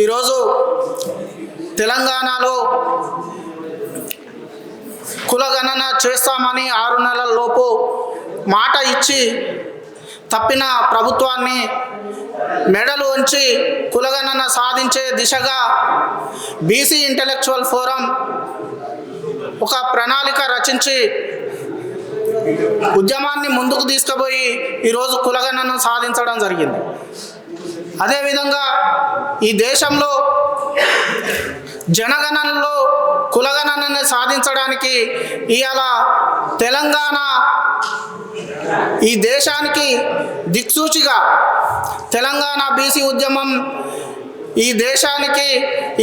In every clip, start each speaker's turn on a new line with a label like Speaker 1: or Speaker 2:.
Speaker 1: ఈరోజు తెలంగాణలో కులగణన చేస్తామని ఆరు నెలల లోపు మాట ఇచ్చి తప్పిన ప్రభుత్వాన్ని మెడలు ఉంచి కులగణన సాధించే దిశగా బీసీ ఇంటలెక్చువల్ ఫోరం ఒక ప్రణాళిక రచించి ఉద్యమాన్ని ముందుకు తీసుకుపోయి ఈరోజు కులగణను సాధించడం జరిగింది. అదేవిధంగా ఈ దేశంలో జనగణనలో కులగణనని సాధించడానికి ఇవాళ తెలంగాణ ఈ దేశానికి దిక్సూచిగా తెలంగాణ బీసీ ఉద్యమం ఈ దేశానికి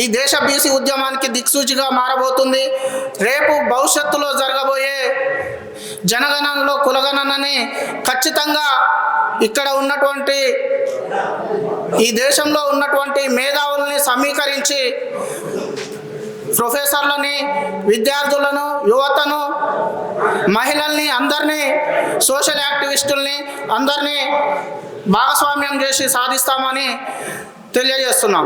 Speaker 1: ఈ దేశ బీసీ ఉద్యమానికి దిక్సూచిగా మారబోతుంది. రేపు భవిష్యత్తులో జరగబోయే జనగణనలో కులగణనని ఖచ్చితంగా ఇక్కడ ఉన్నటువంటి ఈ దేశంలో ఉన్నటువంటి మేధావుల్ని సమీకరించి ప్రొఫెసర్లని విద్యార్థులను యువతను మహిళల్ని అందరినీ సోషల్ యాక్టివిస్టుల్ని అందరినీ భాగస్వామ్యం చేసి సాధిస్తామని తెలియజేస్తున్నాం.